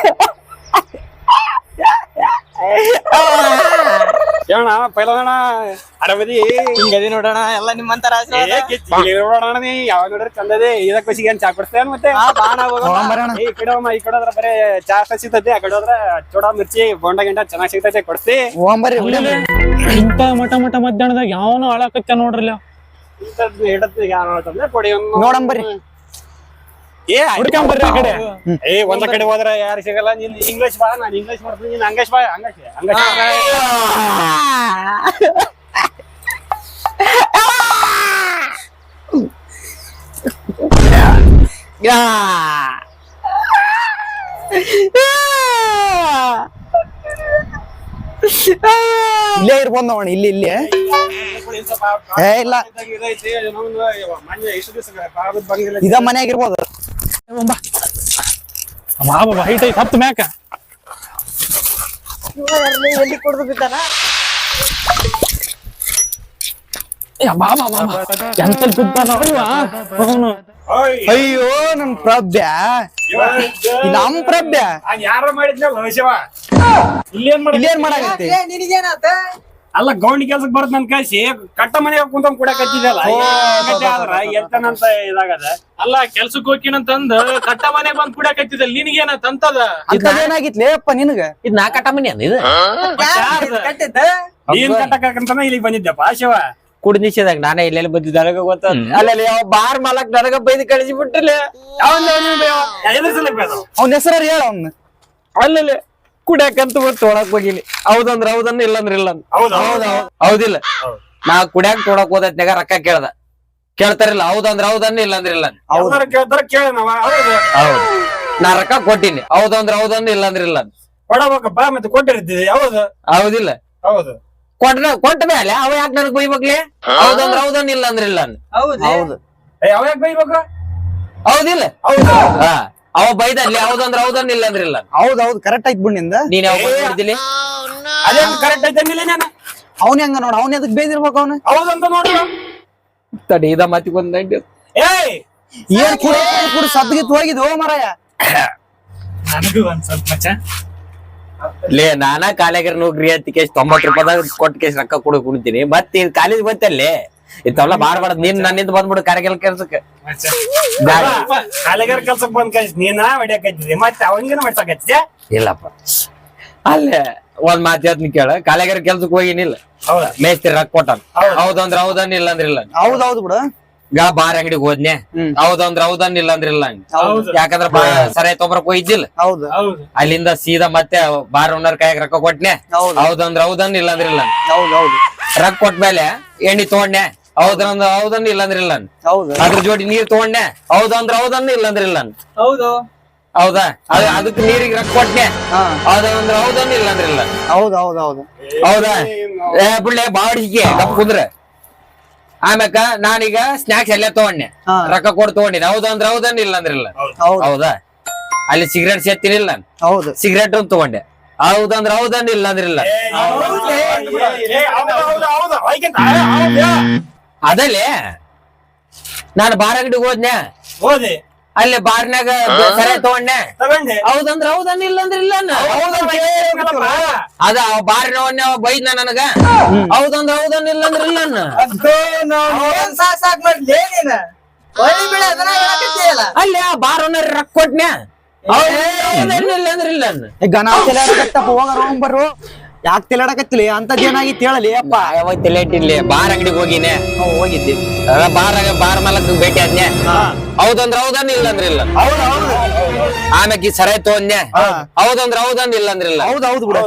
ಹೇಳಣ ಪೈಲಣ್ಣ ಅರವದಿ. ಹಿಂಗದಿ ನೋಡೋಣ ಎಲ್ಲ ನಿಮ್ಮಂತರ ನೋಡೋಣ ನೀ ಯಾವಾಗ ನೋಡ್ರಿ ಚಂದದೆ. ಇದಕ್ ಏನ್ ಚಾ ಕೊಡ್ತೇವೆ ಮತ್ತೆ? ಈ ಕಡೆ ಹೋಮ ಈ ಕಡೆ ಹೋದ್ರ ಬರೇ ಚಾ ಸಿಗ್ತೈತಿ ಆ ಕಡೆ ಹೋದ್ರ ಚೂಡ ಮಿರ್ಚಿ ಬೋಂಡ ಗಿಂಡ ಚೆನ್ನಾಗ್ ಸಿಗ್ತೈತಿ ಕೊಡ್ತಿ ಇಂತ ಮಟ ಮಟ ಮಧ್ಯಾಹ್ನದಾಗ ಯಾವನು ಹಾಳಾಕತ್ತ ನೋಡ್ರಲ್ಲ. ಹಿಡತ್ತಿ ಯಾರು ಕೊಡಿ ಒಂದು. ನೋಡಂಬರ್ರಿ ಹುಡ್ಕೊಂಡ್ ಬರ್ರಿ ಆ ಕಡೆ. ಏ ಒಂದ ಕಡೆ ಹೋದ್ರ ಯಾರು ಸಿಗಲ್ಲ ನೀನ್ ಇಂಗ್ಲಿಷ್ ಬಾ ನಾನು ಇಂಗ್ಲಿಷ್ ಮಾಡ್ತೀನಿ ನೀನ್ ಹಂಗೇಶ್ ಬಾ ಹಂಗೇಶ್ ಹಂಗೇಶ್ ಇಲ್ಲೇ ಇರ್ಬೋದು ನೋಡ ಇಲ್ಲಿ ಇಲ್ಲಿ. ಏ ಇಲ್ಲ. ಇದ ಇರ್ಬೋದು ಬಾಬಾ ಹೈಟ್ ಐತ್ ಹತ್ತು ಮ್ಯಾಕ. ಎಲ್ಲಿ ಕುಡ್ದು ಬಿದ್ದಾನ ಬಾಬಾ ಬಾಬಾ ಎಂತ ಅವನು. ಅಯ್ಯೋ ನಮ್ ಪ್ರಭ್ಯ ನಮ್ ಪ್ರಭ್ಯ ಯಾರ ಮಾಡಿದ್ನಲ್ಲ ಇಲ್ಲೇನ್ ಮಾಡಿ ಇಲ್ಲೇನ್ ಮಾಡಾಕತ್ತಿ? ನಿನಗೇನಾತ? ಅಲ್ಲ ಗೌಂಡಿ ಕೆಲ್ಸಕ್ ಬರ್ತ ನನ್ ಕಳ್ಸಿ. ಕಟ್ಟ ಮನೆಗೆ ಕುಂತ ಕೂಡ ಆದ್ರ? ಎತ್ತನಂತ ಇದಾಗದ? ಅಲ್ಲ ಕೆಲ್ಸಕ್ ಹೋಗಿನಂತಂದ ಕಟ್ಟ ಮನೆ ಬಂದ್ ಕುಡಿಯಕತ್ತಿದ ನಿನಗೇನ ತಂತದ ಅಂತದೇನಾಗಿತ್ಲೇ ಅಪ್ಪ ನಿನಗ? ಇದ್ ನಾ ಕಟ್ಟ ಮನೆ ಕಟ್ಟಿದ್ದ? ನೀನ್ ಕಟ್ಟಕಂತಾನ ಇಲ್ಲಿಗೆ ಬಂದಿದ್ದಪ್ಪ ಶಿವ? ಕುಡಿ ನಿಷೇಧಾಗ ನಾನೇ ಇಲ್ಲೆಲ್ಲ ಬಂದಿದ್ದ ನನಗ ಗೊತ್ತ. ಅಲ್ಲಲ್ಲಿ ಯಾವ ಬಾರ್ ಮಾಲಕ್ ನನಗ ಬೈದು ಕಳಿಸಿ ಬಿಟ್ಟಿಲ್ಲ ಅವನ್ ಹೆಸರು ಹೇಳ ಅವ್ನ ಅಲ್ಲಲ್ಲಿ ಕುಡ್ಯಾಕಂತ ತೊಳಕ್ ಹೋಗಿನಿ. ಹೌದಂದ್ರ ಹೌದನ್ನ ಇಲ್ಲಂದ್ರ ಇಲ್ಲ. ಹೌದು ಹೌದಿಲ್ಲ. ನಾ ಕುಡ್ಯಾಕ್ ತೊಡಕ್ ಹೋದತ್ನಾಗ ರೊಕ್ಕ ಕೇಳ್ದ. ಕೇಳ್ತಾರಿಲ್ಲ ಹೌದಂದ್ರ ಹೌದನ್ನ ಇಲ್ಲಂದ್ರ ಇಲ್ಲ ಹೌದು. ಹೌದು. ನಾ ರೊಕ್ಕ ಕೊಟ್ಟಿನಿ. ಹೌದಂದ್ರ ಹೌದನ್ನ ಇಲ್ಲಂದ್ರ ಇಲ್ಲ. ಕೊಡಬೇಕಪ್ಪ ಮತ್ತೆ ಕೊಟ್ಟಿರ್ತೀವಿ ಹೌದು. ಹೌದಿಲ್ಲ. ಹೌದು. ಕೊಟ್ಟ ಕೊಟ್ಟ ಮೇಲೆ ಅವ ಯಾಕೆ ನನಗ್ ಬೈಬಕ್ಲಿ? ಹೌದಂದ್ರ ಹೌದನ್ನ ಇಲ್ಲಂದ್ರ ಇಲ್ಲ. ಹೌದು. ಹೌದು. ಅವ ಯಾಕೆ ಬೈಬೇಕು? ಹೌದಿಲ್ಲ. ಹೌದು. ಹಾ. ಅವ ಬೈದಲ್ಲಿ ಹೌದಂದ್ರ ಇಲ್ಲಂದ್ರ ಇಲ್ಲ ಅಂದ್. ಹೌದ್ ಹೌದ್ ಕರೆಕ್ಟ್ ಆಯ್ತು ಬಿಡ್ನಿಂದ ನೀನ್ ಯಾವ ಅದೇ ಕರೆಕ್ಟ್ ಐತಂಗಿಲ್ಲ ನಾನು? ಅವನ ಹೆಂಗ ನೋಡ ಅವ್ನ ಎದಕ್ ಬೇದಿರ್ಬೇಕು ಅವ್ನ? ಹೌದಂತ ನೋಡು. ತಡಿ ಇದ ಮತ್ತಿ ನೈಂಟಿ ಏಯ್! ಏನ್ ಕೂಡ ಕುಡಿ ಸದ್ಗಿತ್ ಹೋಗಿದ್ ಹೋ ಮರಾಯ. ನನಗೂ ಒಂದ್ ಸ್ವಲ್ಪ ಮಚ್ಚ. ಲೇ ನಾನಾ ಕಾಲೇಗರ್ ನೋಡ್ರಿ ಅಂತ ಕೇಸ್ ತೊಂಬತ್ ರೂಪಾಯಿದಾಗ ಕೊಟ್ಟ ಕೇಸ್ ರೊಕ್ಕ ಕೊಡ ಕುಡಿತೀನಿ ಮತ್ತೆ ಕಾಲೇಜ್ ಬಂತಲ್ಲೇ ಇಂಥವೆಲ್ಲ ಮಾಡ್ಬಾರ್ದು. ನೀನ್ ನನ್ನಿಂದ ಬಂದ್ಬಿಡು ಕಾರ್ಯಗಾರ ಕೆಲ್ಸಕ್ಕೆ. ಕಾಲಿಗಾರ ಕೆಲ್ಸಕ್ ಬಂದ್ ಕಳ್ಸಿ. ನೀನ ಹೊಡ್ಯಾಕತ್ತಿದ್ದೆ. ಮತ್ತೆ ಅವಂಗ ಮಾಡ್ಸಕತ್ತಿದ್ದೆ ಇಲ್ಲಪ್ಪ. ಅಲ್ಲೇ ಒಂದ್ ಮಾತು ಹೇಳ್ತೀನಿ ಕೇಳ. ಕಾಲಗಾರ ಕೆಲ್ಸಕ್ಕೆ ಹೋಗಿನಿಲ್ಲ ಹೌದಾ? ಮೇಸ್ತ್ರಿ ರೊಕ್ಕ ಕೊಟ್ಟಾನ. ಹೌದು. ಹೌದಂದ್ರ ಹೌದನ್ ಇಲ್ಲ ಅಂದ್ರ ಇಲ್ಲ ಹೌದ್ ಹೌದ್ ಬಿಡು. ಬಾರ್ ಅಂಗಡಿಗೆ ಹೋದ್ನೆ. ಹ್ಮ್. ಹೌದಂದ್ರ ಹೌದನ್ ಇಲ್ಲ ಅಂದ್ರ ಇಲ್ಲ ಯಾಕಂದ್ರ ಬಾ ಸರಿ ತೊಂಬರಕ್ ಹೋಗಿದ್ದಿಲ್ಲ. ಹೌದು. ಹೌದು. ಅಲ್ಲಿಂದ ಸೀದಾ ಮತ್ತೆ ಬಾರ ಓನರ್ ಕೈಯಾಗ ರೊಕ್ಕ ಕೊಟ್ನೆ. ಹೌದು. ಹೌದಂದ್ರ ಹೌದನ್ ಇಲ್ಲ ಅಂದ್ರ ಇಲ್ಲ ಅಂದ್. ಹೌದ್ ಹೌದು. ರೊಕ್ಕ ಕೊಟ್ಮೇಲೆ ಎಣ್ಣಿ ತಗೊಂಡೆ ಹೌದಂದ್ರ ಹೌದನ್ ಇಲ್ಲ ಅಂದ್ರ ಇಲ್ಲ ಹೌದು ಅದ್ರ ಜೋಡಿ ನೀರ್ ತಗೊಂಡೆ ಹೌದಂದ್ರ ಹೌದನ್ನ ಇಲ್ಲಂದ್ರ ಇಲ್ಲ. ಹೌದು ಹೌದಾ ಅದ ಅದಕ್ಕೆ ನೀರಿಗೆ ರೊಕ್ಕ ಕೊಟ್ಟೆ ಹಾ ಹೌದಂದ್ರ ಹೌದನ್ನ ಇಲ್ಲ ಅಂದ್ರ ಇಲ್ಲ ಹೌದ್ ಹೌದ್ ಹೌದು ಹೌದಾ ಏ ಬಿಡ್ಲೆ ಬಾಡಿಗೆ ಕಪ್ ಕುಂದ್ರೆ ಆಮ್ಯಾಕ ನಾನೀಗ ಸ್ನಾಕ್ಸ್ ಎಲ್ಲ ತಗೊಂಡೆ ಹಾ. ರೊಕ್ಕ ಕೊಡ್ ತಗೊಂಡಿನಿ ಹೌದಂದ್ರ ಹೌದನ್ನ ಇಲ್ಲ ಅಂದ್ರ ಇಲ್ಲ ಹೌದು ಹೌದಾ ಅಲ್ಲಿ ಸಿಗರೇಟ್ ಸೇತಿನಿಲ್ಲ ಹೌದು ಸಿಗರೇಟ್ ಒಂದು ತಗೊಂಡೆ ಹೌದಂದ್ರ ಹೌದನ್ನ ಇಲ್ಲ ಅಂದ್ರ ಇಲ್ಲ ಅದಲ್ಲೇ? ನಾನು ಬಾರ್ ಅಂಗಡಿಗೆ ಹೋದ್ನೆ. ಹೋದೆ. ಅಲ್ಲಿ ಬಾರ್ನಾಗ ಸರಿ ತಗೊಂಡೆ. ತಗೊಂಡೆ. ಹೌದಂದ್ರ ಹೌದನ್ನ ಇಲ್ಲ ಅಂದ್ರ ಇಲ್ಲ ಅನ್ನ. ಅದ ಅವ ಬಾರಿನವನ್ನೇ ಬೈದ್ನ ನನಗ. ಹೌದಂದ್ರ ಹೌದನ್ನ ಇಲ್ಲ ಅಂದ್ರ ಇಲ್ಲ ಅನ್ನ. ಏನ್ ಸಾಕ್ ಸಾಕ್ ಮಾಡ್ಲಿ ನೀನ ಬಿಡ ಅದನ್ನ ಹೇಳಕತ್ತೀಯಲ್ಲ ಅಲ್ಲಿ ಆ ಬಾರ್ ಓನರ್ ರೊಕ್ಕ ಕೊಟ್ನೆ. ಇಲ್ಲ ಅಂದ್ರ ಇಲ್ಲ ಗಣ ಹೋಗರು ಯಾಕೆ ತೆಲಾಡಕತ್ತಿಲ್ಲ ಅಂತದ್ ಏನಾಗಿತ್ತು ಹೇಳಲಿ? ಅಪ್ಪ. ಯಾವಾಗ ತಲೆ ಇಟ್ಟಿರ್ಲಿ ಬಾರ್ ಅಂಗಡಿಗೆ ಹೋಗಿನೆ. ನಾವು ಹೋಗಿದ್ದೆ. ಬಾರ್ ಬಾರ್ ಮಾಲಕ್ ಭೇಟಿ ಆದ್ನೆ. ಹೌದಂದ್ರ ಹೌದನ್ ಇಲ್ಲ ಅಂದ್ರ ಇಲ್ಲ ಆಮ್ಯಾಕ ಈ ಸರ ತಗೊಂಡ್ನೆ ಹೌದಂದ್ರ ಹೌದನ್ ಇಲ್ಲ ಅಂದ್ರ ಇಲ್ಲ ಹೌದ್ ಹೌದ್ ಬಿಡು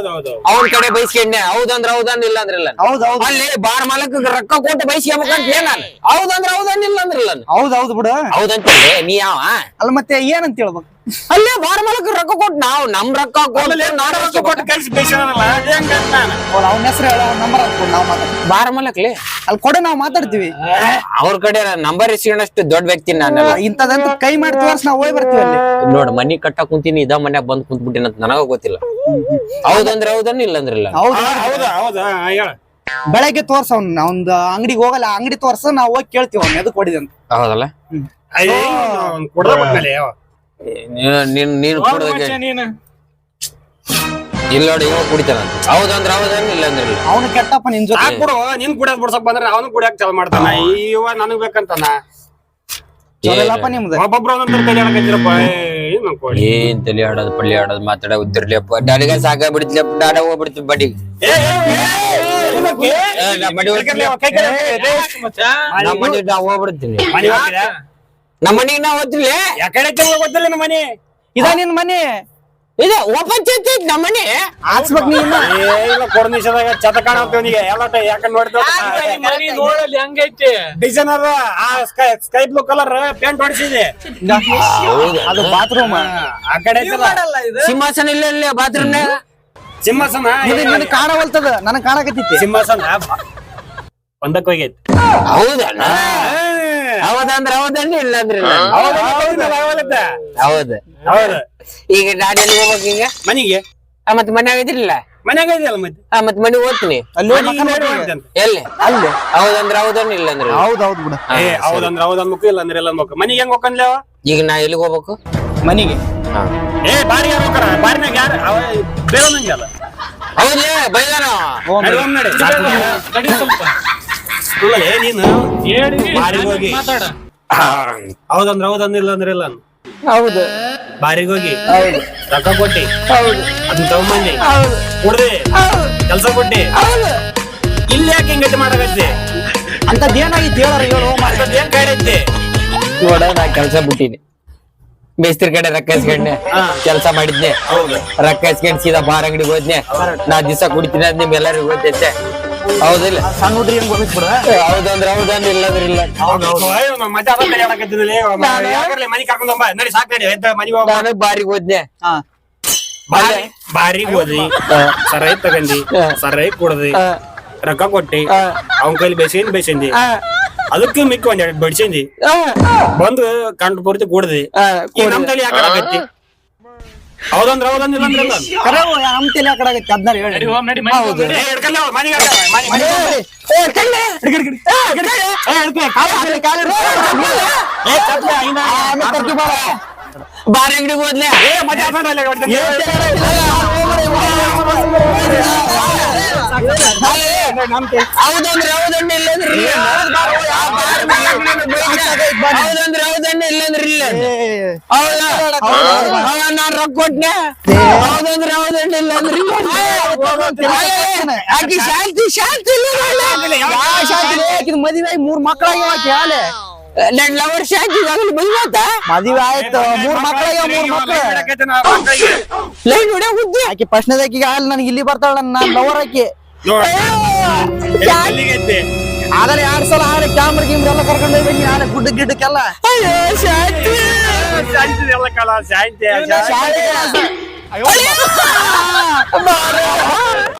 ಅವನ್ ಕಡೆ ಬೈಸ್ಕೊಂಡೆ ಹೌದಂದ್ರ ಹೌದನ್ ಇಲ್ಲ ಅಂದ್ರ ಇಲ್ಲ ಹೌದ್ ಹೌದ್. ಅಲ್ಲಿ ಬಾರ್ ಮಾಲಕ್ ರೊಕ್ಕ ಕೊಟ್ಟು ಬೈಸ್ಕೊಬೇಕಂತ ಏನ ಹೌದಂದ್ರ ಹೌದನ್ ಇಲ್ಲ ಅಂದ್ರ ಇಲ್ಲ ಹೌದ್ ಹೌದ್ ಬಿಡು. ಹೌದಂತ ನೀ ಯಾವ? ಅಲ್ಲ ಮತ್ತೆ ಏನಂತ ಹೇಳ್ಬೇಕು? ಅಲ್ಲೇ ಬಾರ್ ಮಾಲಕ್ ರೊಕ್ಕ ಕೊಟ್ಟು ನಾವು ನಮ್ ರೊಕ್ಕ ಕೊಟ್ಟು ನಾನ್ ರೊಕ್ಕ ಕೊಟ್ಟು ಕಳ್ಸಿ ಬೇಯಿಸೋಣಲ್ಲ ಹೆಂಗಂತ ನಾನು. ಅವ್ನ ಅವ್ನ ಹೆಸರು ಹೇಳ ಅವ್ನ ನಂಬರ್ ಹಾಕ್ಬೋದು ನಾವು ಮಾತಾಡ್ತೀವಿ. ಬಾರ್ ಮಾಲಕ್ಲಿ ಅಲ್ಲಿ ಕೊಡೆ ನಾವು ಮಾತಾಡ್ತೀವಿ. ಅವ್ರ ಕಡೆ ನಂಬರ್ ಇಸ್ಕೊಂಡಷ್ಟು ದೊಡ್ಡ ವ್ಯಕ್ತಿ ನಾನು ಇಂಥದಂತ ಕೈ ಮಾಡಿ ತೋರ್ಸ್ ನಾವು ಹೋಗಿ ಬರ್ತೀವಿ ಅಲ್ಲಿ. ನೋಡ್ ಮನಿ ಕಟ್ಟ ಕುಂತೀನಿ ಇದ ಮನ್ಯಾಗ ಬಂದ್ ಕುಂತ್ಬಿಟ್ಟಿನ ಅಂತ ನನಗ ಗೊತ್ತಿಲ್ಲ. ಹೌದಂದ್ರೆ ಹೌದನ್ನ ಇಲ್ಲ ಅಂದ್ರ ಇಲ್ಲ ಹೌದು ಹೌದಾ ಹೌದಾ ಹೇಳ. ಬೆಳಗ್ಗೆ ತೋರ್ಸ ಅವ್ನ ಒಂದ್ ಅಂಗಡಿಗೆ ಹೋಗಲ್ಲ ಅಂಗಡಿ ತೋರ್ಸ ನಾವು ಹೋಗಿ ಕೇಳ್ತೀವಿ ಅವ್ನ ಎದಕ್ ಹೊಡಿದೆ ಅಂತ ಹೌದಲ್ಲ ಕೊಡ್ದ ನೀನ್ ನೀನ್ ಕೊಡೋದಕ್ಕೆ ನೀನು ಇಲ್ಲ ನೋಡಿ ಇವ ಕುಡಿತಾನ ಹೌದಂದ್ರ ಹೌದನ್ ಇಲ್ಲ ಅಂದ್ರೆ ಇಲ್ಲ ಅವನು ಕೆಟ್ಟಪ್ಪ ನಿನ್ ಜೊತೆ ಸಾಕ್ ಬಿಡು ನಿನ್ ಕುಡಿಯೋದ್ ಬಿಡ್ಸಕ್ ಬಂದ್ರೆ ಅವನು ಕುಡಿಯಕ್ ಚಾಲು ಮಾಡ್ತಾನ ಇವ ನನಗ್ ಬೇಕಂತಾನ ಚಲೋಲ್ಲಪ್ಪ ನಿಮ್ದು ಒಬ್ಬೊಬ್ರು ಒಂದೊಂದ್ ತಲೆ ಆಡಕತ್ತಿರಪ್ಪ ಏನ್ ಅನ್ಕೊಳ್ಳಿ ಏನ್ ತಲೆ ಆಡೋದು ಪಳ್ಳಿ ಆಡೋದು ಮಾತಾಡ ಉದ್ದಿರ್ಲಿಯಪ್ಪ ನನಗ ಸಾಕ ಬಿಡ್ತಿಲಪ್ಪ ಬಡಿ ಹೋಗ್ಬಿಡ್ತೀನಿ? ನಮ್ಮ ಮನೆಗೆ ನಾವು ಹೋದ್ರಿಲ್ಲ ಯಾಕಡೆ ಐತೆ ಗೊತ್ತಿಲ್ಲ ನಮ್ಮ ಮನೆ? ಇದ ನಿನ್ ಮನೆ? ಇದು ಓಪನ್ ಚೈತಿ ನಮ್ಮ ಮನೆ. ಹಾಕ್ಸ್ಬೇಕ್ ನೀನ್. ಇಲ್ಲ ಕೊರ್ನಿಷದಾಗ ಚತ ಕಾಣತ್ತವನಿಗೆ ಎಲ್ಲ ಯಾಕಂದ್ ಮನಿ ನೋಡಲ್ಲಿ ಹಂಗೈತಿ? ಡಿಸೈನ್ ಅದ ಆ sky sky blue colour paint ಹೊಡಿಸಿದೆ. ಅದು ಬಾತ್ರೂಮ್ ಆ ಕಡೆ ಐತಲ್ಲ ಮಾಡಲ್ಲ ಇದು? ಸಿಂಹಾಸನ ಇಲ್ಲ ಇಲ್ಲ ಬಾತ್ರೂಮ್ನಾಗ ಸಿಂಹಾಸನ ಇದು ನಿನ್ ಕಾಣವಲ್ತದ ನನಗ್ ಕಾಣಕತ್ತಿತಿ. ಸಿಂಹಾಸನ ಒಂದಕ್ಕೆ ಹೋಗೈತಿ. ಹೌದಣ್ಣ? ಹೌದಂದ್ರ ಹೌದಣ್ಣ ಇಲ್ಲ ಅಂದ್ರೆ ಇಲ್ಲ ಹೌದು ಹೌದು ಈಗ ನಾನು ಎಲ್ಲಿ ಹೋಗ್ಬೇಕು ಈಗ ಮನೆಗೆ ಆ, ಮತ್ತ್ ಮನ್ಯಾಗ ಇದ್ರಿಲ್ಲ ಮನ್ಯಾಗ ಇದೆಯಲ್ಲ ಮತ್ತೆ ಆ ಮತ್ ಮನೆ ಹೋಗ್ತೀನಿ ಅಲ್ಲಿ ಹೋಗಿ ಮಕ್ಕಂಡ್ ನೋಡಿ ಹೋಗ್ತೀನಿ. ಅಂತ. ಎಲ್ಲಿ ಅಲ್ಲಿ ಹೌದಂದ್ರ ಹೌದಣ್ಣ ಇಲ್ಲ ಅಂದ್ರೆ ಇಲ್ಲ. ಹೌದ್ ಹೌದ್ ಬಿಡ ಹಾ, ಏ. ಹೌದಂದ್ರ ಹೌದ್ ಅನ್ಬೇಕು ಇಲ್ಲ ಅಂದ್ರೆ ಇಲ್ಲ ಅನ್ಬೇಕು ಮನಿಗೆ ಹೆಂಗ್ ಹೋಗನ್ಲೇ ಈಗ ನಾ ಎಲ್ಲಿಗೆ ಹೋಗ್ಬೇಕು ಮನಿಗೆ ಏ ಬಾರಿ ಯಾರು ಹೋಗ್ತಾರ ಬಾರಿನಾಗ ಯಾರು ಅವ ಬೇರೆ ಅಲ್ಲ ಹೌದೇ ಬೈದಾನ ನಡಿ ಹೋಗ್ ನಡಿ ತಡಿ ಸ್ವಲ್ಪ ಸುಳ್ಳಲೇ ನೀನು ಬಾರಿಗೆ ಹೋಗಿ. ಮಾತಾಡ. ಹೌದಂದ್ರ ಹೌದಂದ್ರ ಇಲ್ಲ ಅಂದ್ರೆ ಇಲ್ಲ ಹೌದು. ಬಾರಿಗೆ ಹೋಗಿ. ಹೌದು. ರೊಕ್ಕ ಕೊಟ್ಟಿ. ಹೌದು. ಅದನ್ನ ತಗೊಂಬಂದಿ. ಹೌದು. ಕೆಲಸ ಕೊಟ್ಟಿ. ಇಲ್ಲಿ ಯಾಕೆ ಹಿಂಗೈತೆ ಮಾಡಕತ್ತಿ? ಅಂತದ್ ಏನಾಗಿತ್ತು ಹೇಳಾರ ಹೇಳು ಅಂತದ್ ಏನ್ ಕಾಡೈತಿ ನೋಡ ನಾ ಕೆಲಸ ಬಿಟ್ಟಿನಿ ಮೇಸ್ತ್ರಿ ಕಡೆ ರೊಕ್ಕ ಇಸ್ಕೊಂಡೆ. ಕೆಲಸ ಮಾಡಿದ್ನೆ. ಹೌದು. ರೊಕ್ಕ ಇಸ್ಕೊಂಡ್ ಸೀದಾ ಬಾರ ಅಂಗಡಿಗೆ ಹೋದ್ನೆ. ನಾ ದಿವಸ ಕುಡಿತೀನಿ ಅದ್ ನಿಮ್ ಎಲ್ಲರಿಗೂ ಗೊತ್ತೈತೆ. ಹೌದಿಲ್ಲ ಸಣ್ಣ ಹುಡ್ರಿ ಹೆಂಗ್ ಗೊತ್ತಿಸ್ಬಿಡ ಹೌದಂದ್ರ ಹೌದಂದ್ರ ಇಲ್ಲಂದ್ರ ಇಲ್ಲ. ಅಯ್ಯೋ, ನಾವ್ ಮತ್ತೆ ಅದನ್ನ ಹೇಳಕತ್ತಿದ್ದಲ್ಲಿ ಮನಿ ಕರ್ಕೊಂಡ್ ಬಾ. ನಡಿ ಸಾಕ್ ನಡಿ ಎದ್ದ ಮನಿ ಹೋಗ ನಾನು ಬಾರಿ ಹೋದ್ನೆ. ಹಾ. ಬಾರಿ ಬಾರಿಗೆ ಹೋದಿ ಸರೈ ತಗಂದಿ ಸರೈ ಕೊಡದಿ ರೊಕ್ಕ ಕೊಟ್ಟಿ ಅವನ ಕೈಲಿ ಬೇಸಿಂದ. ಬೇಸಿಂದಿ ಅದಕ್ಕೆ ಮಿಕ್ಕ ಒಂದ್ ಎರಡು ಬಡ್ಸಿಂದಿ. ಬಂದು ಕಂಡು ಪೂರ್ತಿ ಕೂಡದಿ ನಮ್ ತಲೆ ಯಾಕಡಕತ್ತಿ ಹೌದಂದ್ರ ಹೌದಂದ್ರ ಹೌದಂದಿಲ್ಲ ಅಂದ್ರೆ ಇಲ್ಲ. ಕರೆ ನಮ್ ತಲೆ ಆ ಕಡೆ ಆಗೈತಿ ಅದ್ನಾರ ಹೇಳಿ. ನಡಿ ಹೋಗ್ ನಡಿ ಮನೆಗ್ ಹೋಗ್ ನಡಿ. ಏ, ಹಿಡ್ಕಲ್ಲ ಅವ್ಳು, ಮನೆಗೆ ಹಾಕ, ಮನೆ- ಮನೆ- ಏ, ಹಿಡ್ಕೊ, ಕಾಲು ಏ, ಚಪ್ಲಿ, ಐನ. ಬಾರ್ ಅಂಗಡಿಗೆ ಹೋದ್ಲೆ ಏ, ಮತ್ತೆ ಅಲ್ಲೇ ಹೊಡ್ತೀನಿ. ಹೌದಂದ್ರ ಹೌದಣ್ಣ ಇಲ್ಲಂದ್ರ ಇಲ್ಲ ಹೌದಂದ್ರ ಹೌದಣ್ಣ ಇಲ್ಲಂದ್ರ ಇಲ್ಲ ಹೌದಾ ಹೌದಾ ನಾನ್ ರೊಕ್ಕ ಕೊಟ್ನೆ ಹೌದಂದ್ರ ಹೌದಣ್ಣ ಇಲ್ಲಂದ್ರ ಇಲ್ಲ ಆಕಿ ಶಾಂತಿ ಶಾಂತಿ ಇಲ್ಲ ಮದುವೆ ಶಾಂತಿ ಮೂರ್ ಮಕ್ಕಳಾಗಿ ಆಕಿ ಹಾಲೆ ನನ್ ಲವರ್ ಶಾಂತಿ ಆಗಲಿ ಮದುವೆ ಆತ ಮದುವೆ ಆಯ್ತು ಮೂರ್ ಮಕ್ಕಳಾಗ್ಯಾವ ಮೂರ್ ಮಕ್ಕಳು ಮಕ್ಕಳಿಗೆ. ಲೈನ್ ಹೊಡ್ಯಾಗ ಉದ್ದಿ ಆಕಿ ಫಸ್ಟ್ನೇದಾಕಿಗೆ ಹಾಲ್ ನನಗೆ ಇಲ್ಲಿ ಬರ್ತಾಳ ನನ್ನ ಲವರ್ ಆಕಿ ನೋಡು. ಏ, ಎಲ್ಲಿಗೆ ಐತಿ? ಆಗಲೇ ಎರಡ್ ಸಲ ಹಾಳೆ ಕ್ಯಾಮ್ರಾ ಗಿಮ್ರ ಎಲ್ಲ ಕರ್ಕೊಂಡು ಹೋಗಿ ಹಾಳೆ ಗುಡ್ಡ ಗಿಡ್ಡಕ್ಕೆಲ್ಲ ಶಾಂತಿ ಶಾಂತಿ ಎಲ್ಲ ಕಾಲ ಶಾಂತಿ ಶಾಂತಿ ಶಾಲೆ